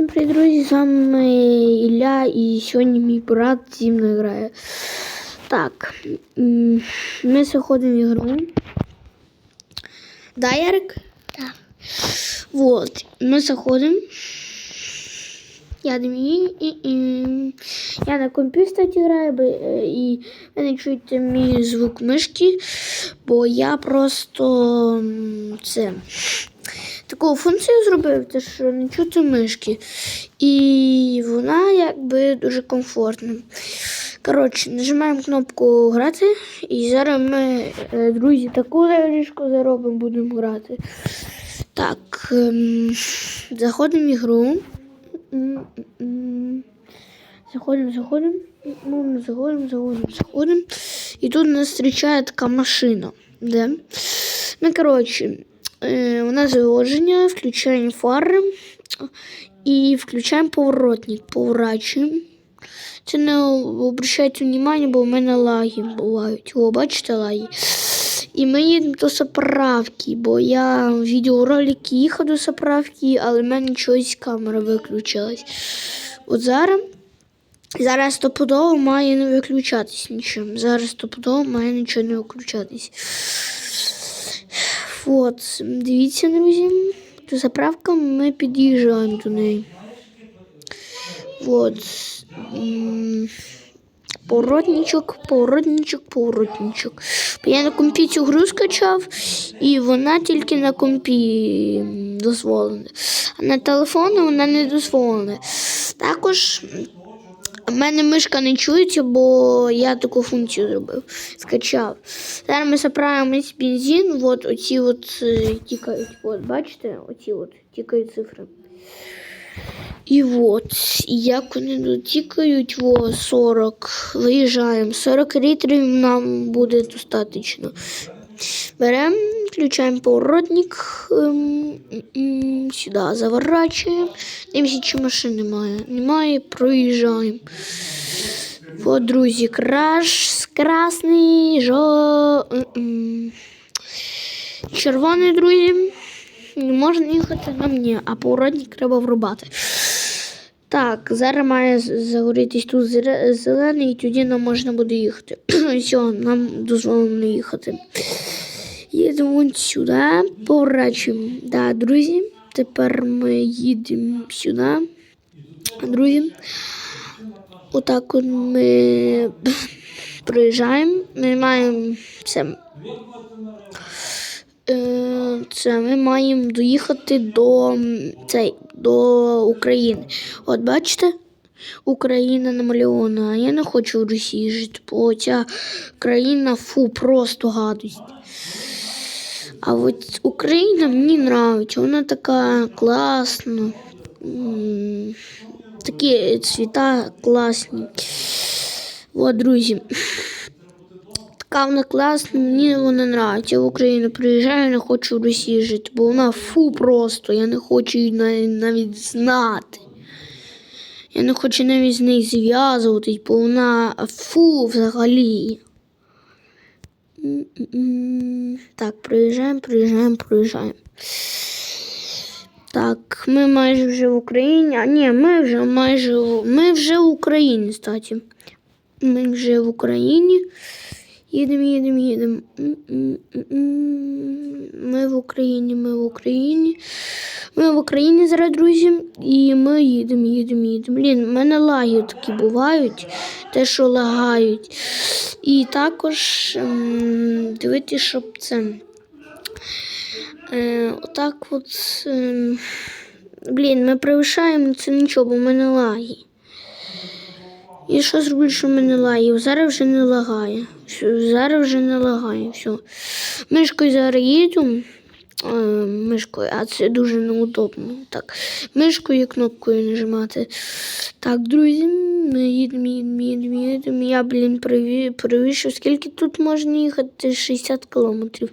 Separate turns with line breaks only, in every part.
Всім привіт, друзі! З вами Ілля і сьогодні мій брат зі мною грає. Так, ми заходимо в ігру. Да, Ярик?
Так.
Вот, ми заходимо. Я дмі, і, і, я на компі, кстати, граю, і ви не чуєте мій звук мишки, бо я просто це таку функцію зробив, те, що не чути мишки. І вона якби дуже комфортна. Коротше, нажимаємо кнопку грати, і зараз ми, е, друзі, таку ріжку заробимо, будемо грати. Так, ем, заходимо в ігру. Заходимо, заходимо. Ну, заходимо, заходимо, заходимо. І тут нас зустрічає така машина. Да? Ну, коротше, у нас заводження, включаємо фари і включаємо поворотник, поворачуємо. Це не обращайте внимання, бо в мене лаги бувають. О, бачите лаги? І ми їдемо до заправки, бо я в відеоролики їхав до заправки, але в мене чогось камера виключилась. От зараз, зараз стопудово має не виключатись нічого. Зараз стопудово має нічого не виключатись. От, дивіться, друзі, до заправки ми під'їжджаємо до неї. Вот. м, Поворотничок, поворотничок, поворотничок. Я на компі цю гру скачав, і вона тільки на компі дозволена. А на телефоні вона не дозволена. Також в мене мишка не чується, бо я таку функцію зробив. Скачав. Зараз ми заправимось бензин, от оці от е, тікають. От, бачите, оці от тікають цифри. І от, як вони дотікають, во 40, виїжджаємо. 40 літрів нам буде достатньо. Беремо, включаємо поворотник, сюди заворачуємо. Дивимося, чи машин немає. Немає, проїжджаємо. От, друзі, краш, красний, жо... червоний, друзі. Не можна їхати на мені, а поворотник треба врубати. Так, зараз має загорітись тут зелений, і тоді нам можна буде їхати. Все, нам дозволено їхати. Їдемо сюди, поворачуємо. Да, друзі, тепер ми їдемо сюди. Друзі, отак от ми проїжджаємо. Ми маємо це. Е, Це ми маємо доїхати до, цей, до України. От бачите, Україна намальована, а я не хочу в Росії жити, бо ця країна фу, просто гадость. А от Україна мені подобається, вона така класна. М, Такі цвіта класні. От, друзі. Така вона класна, мені вона нравиться. Я в Україну приїжджаю, не хочу в Росії жити, бо вона фу просто. Я не хочу її навіть знати. Я не хочу навіть з нею зв'язуватись, бо вона фу взагалі. Так, проїжджаємо, проїжджаємо, проїжджаємо. Так, ми майже вже в Україні. А ні, ми вже майже ми вже в Україні, кстати. Ми вже в Україні. Їдемо, їдемо, їдемо. Ми в Україні, ми в Україні. Ми в Україні зараз, друзі, і ми їдемо, їдемо, їдемо. Блін, в мене лаги такі бувають, те, що лагають. І також ем, дивитися, щоб це. Е, отак от. ем, блін, ми превишаємо це нічого, бо в мене лаги. І що зроблю, що мене лагає? Зараз вже не лагає. Зараз вже не лагає. Все. Мишкою зараз їду. Мишкою, а це дуже неудобно. Так, мишкою і кнопкою нажимати. Так, друзі, ми їдемо, їдемо, їдемо, їдемо. Я, блін, перевищив. Скільки тут можна їхати? 60 кілометрів.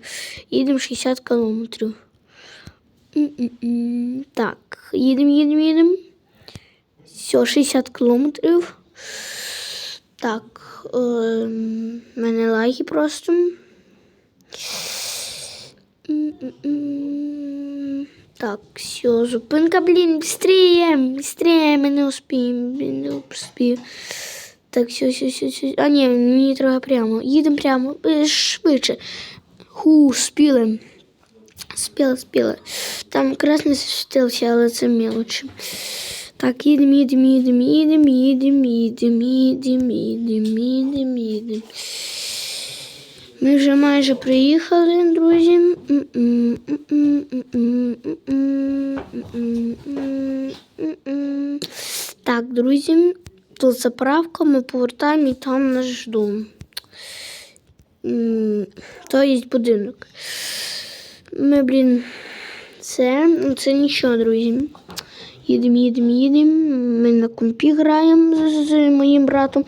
Їдемо 60 кілометрів. Так, їдемо, їдемо, їдемо. Все, 60 кілометрів. Так, е, мене лаги просто. Так, все, зупинка, блін, быстрее, быстрее, ми не успіємо, не успію. Так, все, все, все, все. А ні, мені треба прямо. Їдемо прямо, е, швидше. Ху, спіли. Спіли, спіли. Там красний світився, але це мелочі. Так, їдемо, їдемо, їдемо, їдемо, їдемо, їдемо, їдемо, їдемо, їдемо, їдемо. Ми вже майже приїхали, друзі. Так, друзі, тут заправка, ми повертаємо і там наш дом. То є будинок. Ми, блін, це, ну, це нічого, друзі. Їдемо, їдемо, їдемо. Ми на компі граємо з, з моїм братом.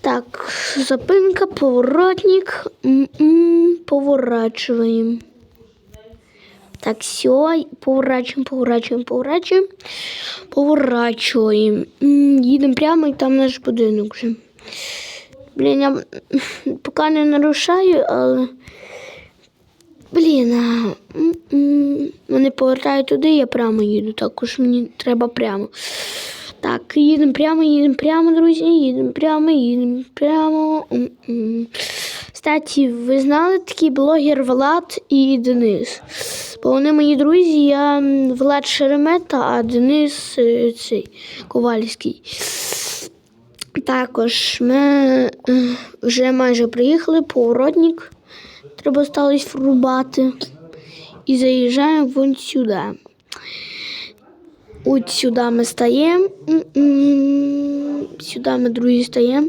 Так, запинка, поворотник. М-м, Поворачуємо. Так, все, поворачуємо, поворачуємо, поворачуємо. Поворачуємо. Їдемо прямо і там наш будинок вже. Блін, я поки не нарушаю, але. Блін, а, вони повертають туди, я прямо їду. Також мені треба прямо. Так, їдемо прямо, їдемо прямо, друзі, їдемо прямо, їдемо прямо. Кстати, ви знали такий блогер Влад і Денис? Бо вони мої друзі, я Влад Шеремета, а Денис е, цей Ковальський. Також ми е, вже майже приїхали, поворотник. Треба сталося врубати. І заїжджаємо вон сюди. От сюди ми стаємо. М-м. Сюди ми, друзі, стаємо.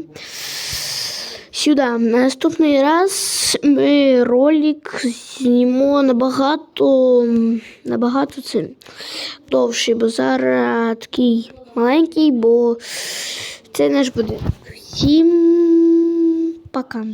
Сюди. Наступний раз ми ролик знімемо набагато, набагато цим довший, бо зараз такий маленький, бо це наш будинок. Всім пока.